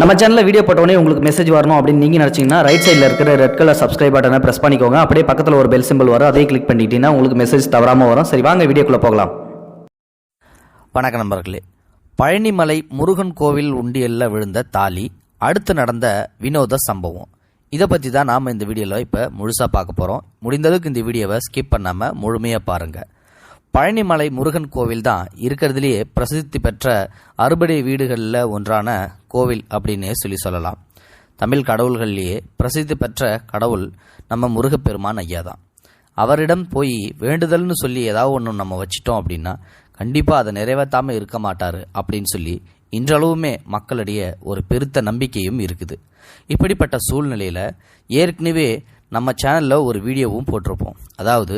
நம்ம சேனலில் வீடியோ போட்டோடனே உங்களுக்கு மெசேஜ் வரணும் அப்படின்னு நீங்கள் நினச்சிங்கன்னா ரைட் சைடில் இருக்கிற ரெட் கலர் சப்ஸ்கிரைப் பட்டனை ப்ரெஸ் பண்ணிக்கோங்க. அப்படியே பக்கத்தில் ஒரு பெல் சிம்பிள் வரும். அதே கிளிக் பண்ணிட்டீங்கன்னா உங்களுக்கு மெசேஜ் தவறாமல் வரும். சரி வாங்க வீடியோக்குள்ளே போகலாம். வணக்க நண்பர்களே. பழனிமலை முருகன் கோவில் உண்டியலில் விழுந்த தாலி அடுத்து நடந்த வினோத சம்பவம். இதை பற்றி தான் நாம் இந்த வீடியோவில் இப்போ முழுசாக பார்க்க போகிறோம் முடிந்தளவுக்கு இந்த வீடியோவை ஸ்கிப் பண்ணாமல் முழுமையாக பாருங்கள் பழனிமலை முருகன் கோவில் தான் இருக்கிறதுலேயே பிரசித்தி பெற்ற அறுபடை வீடுகளில் ஒன்றான கோவில் அப்படின்னு சொல்லி சொல்லலாம். தமிழ் கடவுள்கள்லேயே பிரசித்தி பெற்ற கடவுள் நம்ம முருகப்பெருமான் ஐயா தான் அவரிடம் போய் வேண்டுதல்னு சொல்லி ஏதாவது ஒன்று நம்ம வச்சிட்டோம் அப்படின்னா கண்டிப்பாக அதை நிறைவேற்றாமல் இருக்க மாட்டார் அப்படின்னு சொல்லி இன்றளவுமே மக்களிடையே ஒரு பெருத்த நம்பிக்கையும் இருக்குது. இப்படிப்பட்ட சூழ்நிலையில் ஏற்கனவே நம்ம சேனலில் ஒரு வீடியோவும் போட்டிருப்போம். அதாவது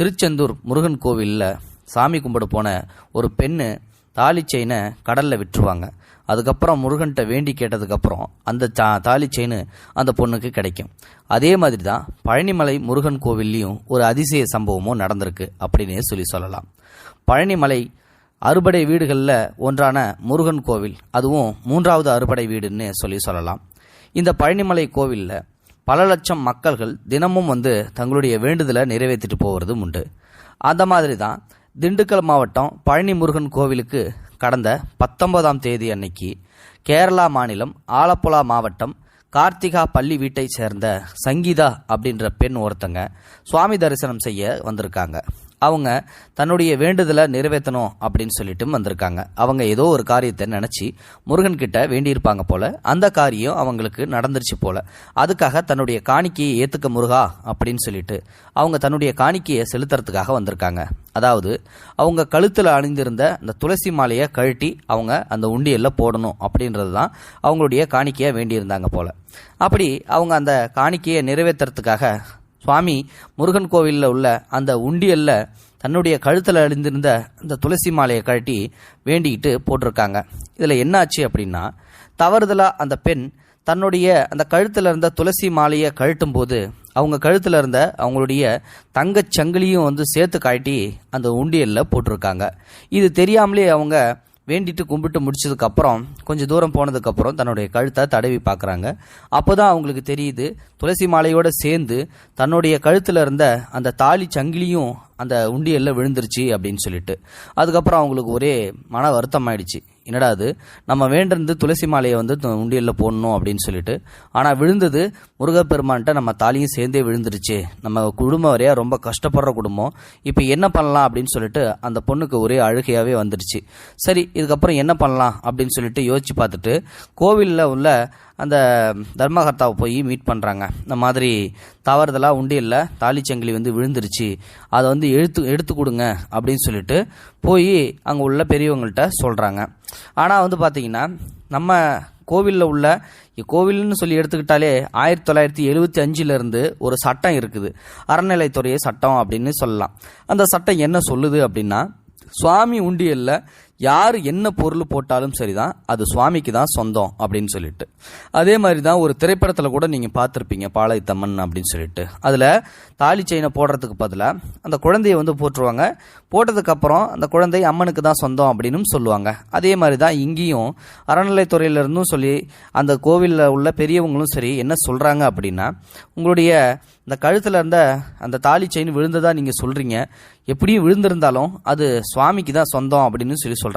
திருச்செந்தூர் முருகன் கோவிலில் சாமி கும்பிட போன ஒரு பெண்ணு தாலி செயினை கடலில் விட்டுருவாங்க. அதுக்கப்புறம் முருகன்கிட்ட வேண்டி கேட்டதுக்கப்புறம் அந்த தா தாலி செயின் அந்த பொண்ணுக்கு கிடைக்கும். அதே மாதிரி தான் பழனிமலை முருகன் கோவில்லையும் ஒரு அதிசய சம்பவமும் நடந்திருக்கு அப்படின்னே சொல்லி சொல்லலாம். பழனிமலை அறுபடை வீடுகளில் ஒன்றான முருகன் கோவில் அதுவும் மூன்றாவது அறுபடை வீடுன்னு சொல்லி சொல்லலாம். இந்த பழனிமலை கோவிலில் பல லட்சம் மக்கள்கள் தினமும் வந்து தங்களுடைய வேண்டுதலை நிறைவேற்றிட்டு போகிறதும் உண்டு. அந்த மாதிரி தான் திண்டுக்கல் மாவட்டம் பழனி முருகன் கோவிலுக்கு கடந்த பத்தொன்பதாம் தேதி அன்னைக்கு கேரளா மாநிலம் ஆலப்புழா மாவட்டம் கார்த்திகா பள்ளி வீட்டை சேர்ந்த சங்கீதா அப்படின்ற பெண் ஒருத்தங்க சுவாமி தரிசனம் செய்ய வந்திருக்காங்க. அவங்க தன்னுடைய வேண்டுதலை நிறைவேற்றணும் அப்படின்னு சொல்லிட்டு வந்திருக்காங்க. அவங்க ஏதோ ஒரு காரியத்தை நினச்சி முருகன் கிட்ட வேண்டியிருப்பாங்க போல. அந்த காரியம் அவங்களுக்கு நடந்துருச்சு போல. அதுக்காக தன்னுடைய காணிக்கையை ஏற்றுக்க முருகா அப்படின்னு சொல்லிட்டு அவங்க தன்னுடைய காணிக்கையை செலுத்துறதுக்காக வந்திருக்காங்க. அதாவது அவங்க கழுத்தில் அணிந்திருந்த அந்த துளசி மாலையை கழட்டி அவங்க அந்த உண்டியலில் போடணும் அப்படின்றது தான் அவங்களுடைய காணிக்கையை வேண்டியிருந்தாங்க போல. அப்படி அவங்க அந்த காணிக்கையை நிறைவேற்றுறதுக்காக சுவாமி முருகன் கோவிலில் உள்ள அந்த உண்டியல்ல தன்னுடைய கழுத்தில் அழிந்திருந்த அந்த துளசி மாலையை கழட்டி வேண்டிக்கிட்டு போட்டிருக்காங்க. இதில் என்னாச்சு அப்படின்னா தவறுதலாக அந்த பெண் தன்னுடைய அந்த கழுத்தில் இருந்த துளசி மாலையை கழட்டும் போது அவங்க கழுத்தில் இருந்த அவங்களுடைய தங்கச் சங்கிலியும் வந்து சேர்த்து காட்டி அந்த உண்டியலில் போட்டிருக்காங்க. இது தெரியாமலே அவங்க வேண்டிட்டு கும்பிட்டு முடிச்சதுக்கப்புறம் கொஞ்சம் தூரம் போனதுக்கப்புறம் தன்னுடைய கழுத்தை தடவி பார்க்குறாங்க. அப்போ தான் அவங்களுக்கு தெரியுது துளசி மாலையோடு சேர்ந்து தன்னுடைய கழுத்தில் இருந்த அந்த தாலி சங்கிலியும் அந்த உண்டியலில் விழுந்துருச்சு அப்படின்னு சொல்லிட்டு. அதுக்கப்புறம் அவங்களுக்கு ஒரே மன வருத்தம் ஆயிடுச்சு என்னடா அது? நம்ம வேண்டிருந்து துளசி மாலையை வந்து உண்டியலில் போடணும் அப்படின்னு சொல்லிட்டு. ஆனால் விழுந்தது முருகப்பெருமான்ட்ட நம்ம தாலியும் சேர்ந்தே விழுந்துருச்சு. நம்ம குடும்பம் வரையா ரொம்ப கஷ்டப்படுற குடும்பம். இப்போ என்ன பண்ணலாம் அப்படின்னு சொல்லிட்டு அந்த பொண்ணுக்கு ஒரே அழுகையாகவே வந்துடுச்சு சரி இதுக்கப்புறம் என்ன பண்ணலாம் அப்படின்னு சொல்லிட்டு யோசிச்சு பார்த்துட்டு கோவிலில் உள்ள அந்த தர்மகர்த்தாவை போய் மீட் பண்ணுறாங்க இந்த மாதிரி தவறுதலாக உண்டியலில் தாலிச்சங்கிலி வந்து விழுந்துருச்சு. அதை வந்து எடுத்து எடுத்து கொடுங்க அப்படின்னு சொல்லிட்டு போய் அங்கே உள்ள பெரியவங்கள்ட்ட சொல்கிறாங்க ஆனால் வந்து பார்த்தீங்கன்னா நம்ம கோவிலில் உள்ள கோவில்னு சொல்லி எடுத்துக்கிட்டாலே ஆயிரத்தி தொள்ளாயிரத்தி எழுபத்தி அஞ்சிலிருந்து ஒரு சட்டம் இருக்குது. அறநிலைத்துறைய சட்டம் அப்படின்னு சொல்லலாம். அந்த சட்டம் என்ன சொல்லுது அப்படின்னா சுவாமி உண்டியல்ல யார் என்ன பொருள் போட்டாலும் சரிதான் அது சுவாமிக்கு தான் சொந்தம் அப்படின்னு சொல்லிட்டு. அதே மாதிரி தான் ஒரு திரைப்படத்தில் கூட நீங்கள் பார்த்துருப்பீங்க பாளையத்தம்மன் அப்படின்னு சொல்லிட்டு. அதில் தாலி செயினை போடுறதுக்கு பதிலாக அந்த குழந்தைய வந்து போட்டுருவாங்க. போட்டதுக்கப்புறம் அந்த குழந்தை அம்மனுக்கு தான் சொந்தம் அப்படின்னு சொல்லுவாங்க. அதே மாதிரி தான் இங்கேயும் அறநிலைத்துறையிலிருந்தும் சொல்லி அந்த கோவிலில் உள்ள பெரியவங்களும் சரி என்ன சொல்கிறாங்க அப்படின்னா உங்களுடைய இந்த கழுத்தில் இருந்த அந்த தாலி செயின் விழுந்ததாக நீங்கள் சொல்கிறீங்க எப்படியும் விழுந்திருந்தாலும் அது சுவாமிக்கு தான் சொந்தம் அப்படின்னு சொல்லி சொல்கிறாங்க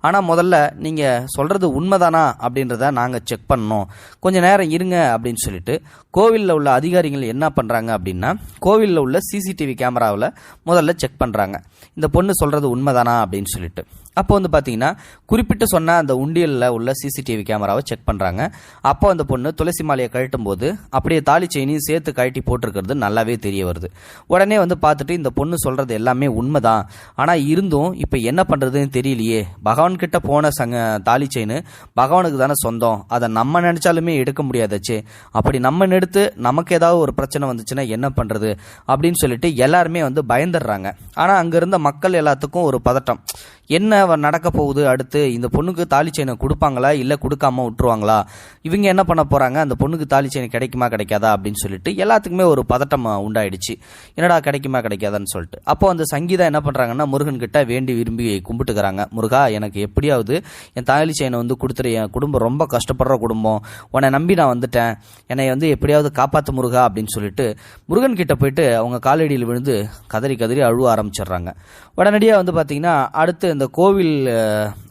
ஆனால் முதல்ல நீங்கள் சொல்கிறது உண்மைதானா அப்படின்றத நாங்கள் செக் பண்ணோம் கொஞ்சம் நேரம் இருங்க அப்படின்னு சொல்லிட்டு கோவிலில் உள்ள அதிகாரிகள் என்ன பண்ணுறாங்க அப்படின்னா கோவிலில் உள்ள சிசிடிவி கேமராவில் முதல்ல செக் பண்ணுறாங்க இந்த பொண்ணு சொல்கிறது உண்மைதானா அப்படின்னு சொல்லிட்டு. அப்போ வந்து பார்த்தீங்கன்னா குறிப்பிட்டு சொன்ன அந்த உண்டியலில் உள்ள சிசிடிவி கேமராவை செக் பண்ணுறாங்க அப்போ அந்த பொண்ணு துளசி மாலையை கழட்டும் போது அப்படியே தாலி செயினையும் சேர்த்து கழட்டி போட்டிருக்கிறது நல்லாவே தெரிய வருது. உடனே வந்து பார்த்துட்டு இந்த பொண்ணு சொல்கிறது எல்லாமே உண்மைதான். ஆனால் இருந்தும் இப்போ என்ன பண்ணுறதுன்னு தெரியலையே. பகவான்கிட்ட போன சங்க தாலி செயின் பகவானுக்கு தானே சொந்தம். அதை நம்ம நினச்சாலுமே எடுக்க முடியாதாச்சே. அப்படி நம்ம எடுத்து நமக்கு ஏதாவது ஒரு பிரச்சனை வந்துச்சுன்னா என்ன பண்ணுறது அப்படின்னு சொல்லிட்டு எல்லாருமே வந்து பயந்துடுறாங்க. ஆனால் அங்கே இருந்த மக்கள் எல்லாத்துக்கும் ஒரு பதட்டம். என்ன வ- நடக்க போகுது அடுத்து? இந்த பொண்ணுக்கு தாலி செயினை கொடுப்பாங்களா? இல்லை கொடுக்காம விட்டுருவாங்களா? இவங்க என்ன பண்ண போகிறாங்க அந்த பொண்ணுக்கு தாலி செயின் கிடைக்குமா கிடைக்காதா? அப்படின்னு சொல்லிட்டு எல்லாத்துக்குமே ஒரு பதட்டம் உண்டாயிடுச்சு. என்னடா கிடைக்குமா கிடைக்காதான்னு சொல்லிட்டு. அப்போ அந்த சங்கீதா என்ன பண்ணுறாங்கன்னா முருகன் கிட்ட வேண்டி விரும்பி கும்பிட்டுக்கிறாங்க. முருகா எனக்கு எப்படியாவது என் தாலி செயினை வந்து கொடுத்துரு. என் குடும்பம் ரொம்ப கஷ்டப்படுற குடும்பம். உன்னை நம்பி நான் வந்துட்டேன். என்னை வந்து எப்படியாவது காப்பாற்று முருகா அப்படின்னு சொல்லிட்டு முருகன் கிட்ட போயிட்டு அவங்க காலடியில் விழுந்து கதறி கதறி அழுவ ஆரம்பிச்சிடுறாங்க. உடனடியாக வந்து பார்த்தீங்கன்னா அடுத்து இந்த கோவில்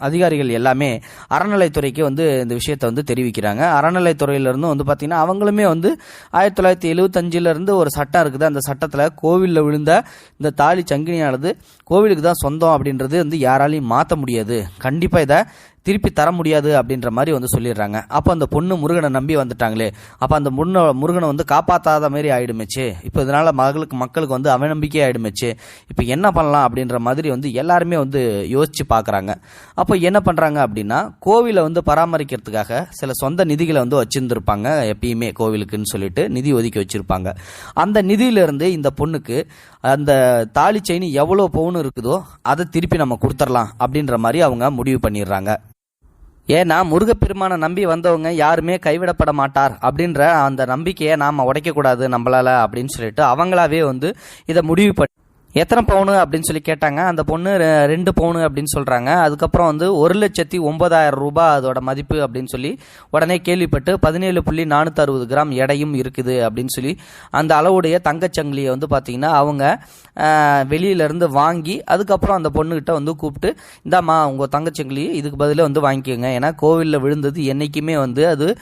அதிகாரிகள் எல்லாமே அறநிலைத்துறைக்கு வந்து இந்த விஷயத்தை வந்து தெரிவிக்கிறாங்க. அறநிலைத்துறையிலிருந்து வந்து பார்த்தீங்கன்னா அவங்களுமே வந்து ஆயிரத்தி தொள்ளாயிரத்தி எழுபத்தஞ்சிலேருந்து ஒரு சட்டம் இருக்குது. அந்த சட்டத்தில் கோவிலில் விழுந்த இந்த தாலி சங்கினியானது கோவிலுக்கு தான் சொந்தம் அப்படின்றது வந்து யாராலையும் மாற்ற முடியாது. கண்டிப்பாக இதை திருப்பி தர முடியாது அப்படின்ற மாதிரி வந்து சொல்லிடுறாங்க. அப்போ அந்த பொண்ணு முருகனை நம்பி வந்துட்டாங்களே. அப்போ அந்த முன்ன முருகனை வந்து காப்பாற்றாத மாதிரி ஆயிடுமேச்சு. இப்போ இதனால் மகளுக்கு மக்களுக்கு வந்து அவநம்பிக்கை ஆயிடுமேச்சு. இப்போ என்ன பண்ணலாம் அப்படின்ற மாதிரி வந்து எல்லாருமே வந்து யோசிச்சு பார்க்குறாங்க அப்போ என்ன பண்ணுறாங்க அப்படின்னா கோவிலை வந்து பராமரிக்கிறதுக்காக சில சொந்த நிதிகளை வந்து வச்சிருந்துருப்பாங்க எப்பயுமே கோவிலுக்குன்னு சொல்லிட்டு நிதி ஒதுக்கி வச்சிருப்பாங்க. அந்த நிதியிலிருந்து இந்த பொண்ணுக்கு அந்த தாலி செயின் எவ்வளோ பவுன் இருக்குதோ அதை திருப்பி நம்ம கொடுத்துடலாம் அப்படின்ற மாதிரி அவங்க முடிவு பண்ணிடுறாங்க. ஏன்னா முருகப்பெருமானை நம்பி வந்தவங்க யாருமே கைவிடப்பட மாட்டார் அப்படின்ற அந்த நம்பிக்கையை நாம் உடைக்கக்கூடாது நம்மளால் அப்படின்னு சொல்லிட்டு அவங்களாவே வந்து இதை முடிவு பண்ணி எத்தனை பவுனு அப்படின்னு சொல்லி கேட்டாங்க. அந்த பொண்ணு ரெண்டு பவுனு அப்படின்னு சொல்கிறாங்க அதுக்கப்புறம் வந்து ஒரு லட்சத்தி ஒன்பதாயிரம் ரூபாய் அதோட மதிப்பு அப்படின்னு சொல்லி உடனே கேள்விப்பட்டு பதினேழு புள்ளி நானூற்றி அறுபது கிராம் எடையும் இருக்குது அப்படின்னு சொல்லி அந்த அளவுடைய தங்கச்சங்கிலியை வந்து பார்த்தீங்கன்னா அவங்க வெளியிலேருந்து வாங்கி அதுக்கப்புறம் அந்த பொண்ணுக்கிட்ட வந்து கூப்பிட்டு இந்தாம்மா உங்கள் தங்கச்சங்கிலி இதுக்கு பதிலாக வந்து வாங்கிக்கோங்க. ஏன்னா கோவிலில் விழுந்தது என்றைக்குமே வந்து அது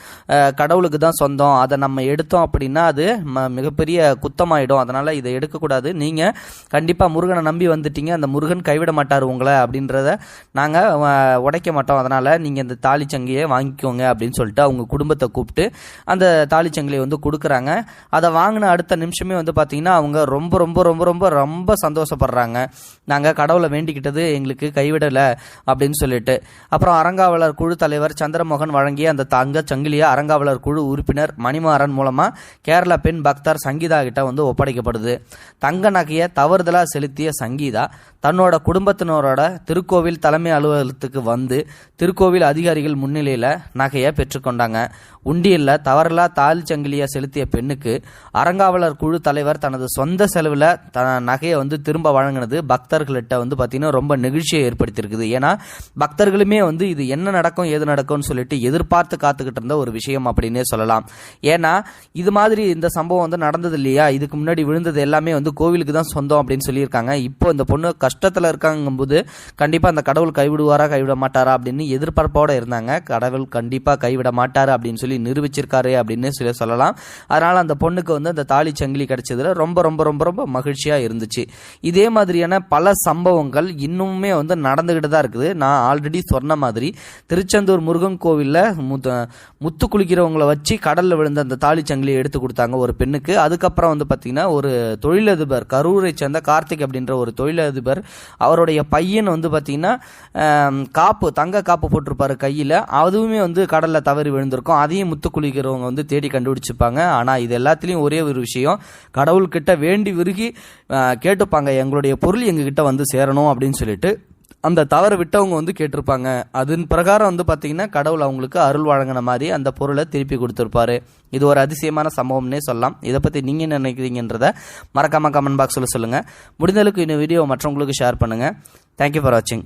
கடவுளுக்கு தான் சொந்தம். அதை நம்ம எடுத்தோம் அப்படின்னா அது ம- மிகப்பெரிய குத்தமாயிடும். அதனால் இதை எடுக்கக்கூடாது. நீங்கள் கண்டிப்பாக முருகனை நம்பி வந்துட்டீங்க. அந்த முருகன் கைவிட மாட்டார் உங்களை அப்படின்றத நாங்கள் உடைக்க மாட்டோம். அதனால் நீங்கள் இந்த தாலிச்சங்கியை வாங்கிக்கோங்க அப்படின்னு சொல்லிட்டு அவங்க குடும்பத்தை கூப்பிட்டு அந்த தாலிச்சங்கிலியை வந்து கொடுக்குறாங்க. அதை வாங்கின அடுத்த நிமிஷமே வந்து பார்த்தீங்கன்னா அவங்க ரொம்ப ரொம்ப ரொம்ப ரொம்ப ரொம்ப சந்தோஷப்படுறாங்க. நாங்கள் கடவுளை வேண்டிக்கிட்டது எங்களுக்கு கைவிடலை அப்படின்னு சொல்லிட்டு. அப்புறம் அறங்காவலர் குழு தலைவர் சந்திரமோகன் வழங்கிய அந்த தங்க சங்கிலியை அறங்காவலர் குழு உறுப்பினர் மணிமாறன் மூலமாக கேரள பெண் பக்தர் சங்கீதா கிட்ட வந்து ஒப்படைக்கப்படுது. தங்க நகையை தவறுதல் தவறுதலாக செலுத்திய சங்கீதா தன்னோட குடும்பத்தினரோட திருக்கோவில் தலைமை அலுவலகத்துக்கு வந்து திருக்கோவில் அதிகாரிகள் முன்னிலையில் நகையை பெற்றுக்கொண்டாங்க. உண்டியல்ல தவறலா தாலி சங்கிலியா செலுத்திய பெண்ணுக்கு அறங்காவலர் குழு தலைவர் தனது சொந்த செலவில் த நகையை வந்து திரும்ப வழங்கினது பக்தர்கள்ட்ட வந்து பார்த்தீங்கன்னா ரொம்ப நெகிழ்ச்சியை ஏற்படுத்தியிருக்குது. ஏன்னா பக்தர்களுமே வந்து இது என்ன நடக்கும் ஏது நடக்கும்னு சொல்லிட்டு எதிர்பார்த்து காத்துக்கிட்டு இருந்த ஒரு விஷயம் அப்படின்னே சொல்லலாம். ஏன்னா இது மாதிரி இந்த சம்பவம் வந்து நடந்தது இல்லையா? இதுக்கு முன்னாடி விழுந்தது எல்லாமே வந்து கோவிலுக்கு தான் சொந்தம் அப்படின்னு சொல்லியிருக்காங்க. இப்போ இந்த பொண்ணு கஷ்டத்தில் இருக்காங்கும்போது கண்டிப்பாக அந்த கடவுள் கைவிடுவாரா கைவிட மாட்டாரா அப்படின்னு எதிர்பார்ப்போட இருந்தாங்க. கடவுள் கண்டிப்பாக கைவிட மாட்டாரு அப்படின்னு சொல்லி நிரூபிச்சிருக்காரு அப்படின்னு சொல்லி சொல்லலாம். அதனால் அந்த பொண்ணுக்கு வந்து அந்த தாலி சங்கிலி கிடைச்சதுல ரொம்ப ரொம்ப ரொம்ப ரொம்ப மகிழ்ச்சியாக இருந்துச்சு. இதே மாதிரியான பல சம்பவங்கள் இன்னுமே வந்து நடந்துக்கிட்டு தான் இருக்குது. நான் ஆல்ரெடி சொன்ன மாதிரி திருச்செந்தூர் முருகன் கோவிலில் முத்து முத்து குளிக்கிறவங்கள வச்சு கடலில் விழுந்த அந்த தாலி சங்கிலியை எடுத்து கொடுத்தாங்க ஒரு பெண்ணுக்கு. அதுக்கப்புறம் வந்து பார்த்தீங்கன்னா ஒரு தொழிலதிபர் கரூரை சேர்ந்த கார்த்திக் அப்படின்ற ஒரு தொழிலதிபர் அவருடைய பையன் வந்து பார்த்தீங்கன்னா காப்பு தங்க காப்பு போட்டிருப்பாரு கையில். அதுவுமே வந்து கடலில் தவறி விழுந்திருக்கும். அதையும் முத்து குளிக்கிறவங்க வந்து தேடி கண்டுபிடிச்சிப்பாங்க. ஆனால் இது எல்லாத்துலேயும் ஒரே ஒரு விஷயம். கடவுள்கிட்ட வேண்டி விருகி கேட்டுப்பாங்க எங்களுடைய பொருள் எங்ககிட்ட வந்து சேரணும் அப்படின்னு சொல்லிட்டு. அந்த தவறை விட்டவங்க வந்து கேட்டிருப்பாங்க. அதன் பிரகாரம் வந்து பார்த்தீங்கன்னா கடவுள் அவங்களுக்கு அருள் வழங்கின மாதிரி அந்த பொருளை திருப்பி கொடுத்துருப்பாரு. இது ஒரு அதிசயமான சம்பவம்னே சொல்லலாம். இதை பற்றி நீங்கள் என்ன நினைக்கிறீங்கன்றத மறக்காம கமெண்ட் பாக்ஸில் சொல்லுங்கள் முடிந்தளவுக்கு இந்த வீடியோ மற்றவங்களுக்கு ஷேர் பண்ணுங்கள் தேங்க்யூ ஃபார் வாட்சிங்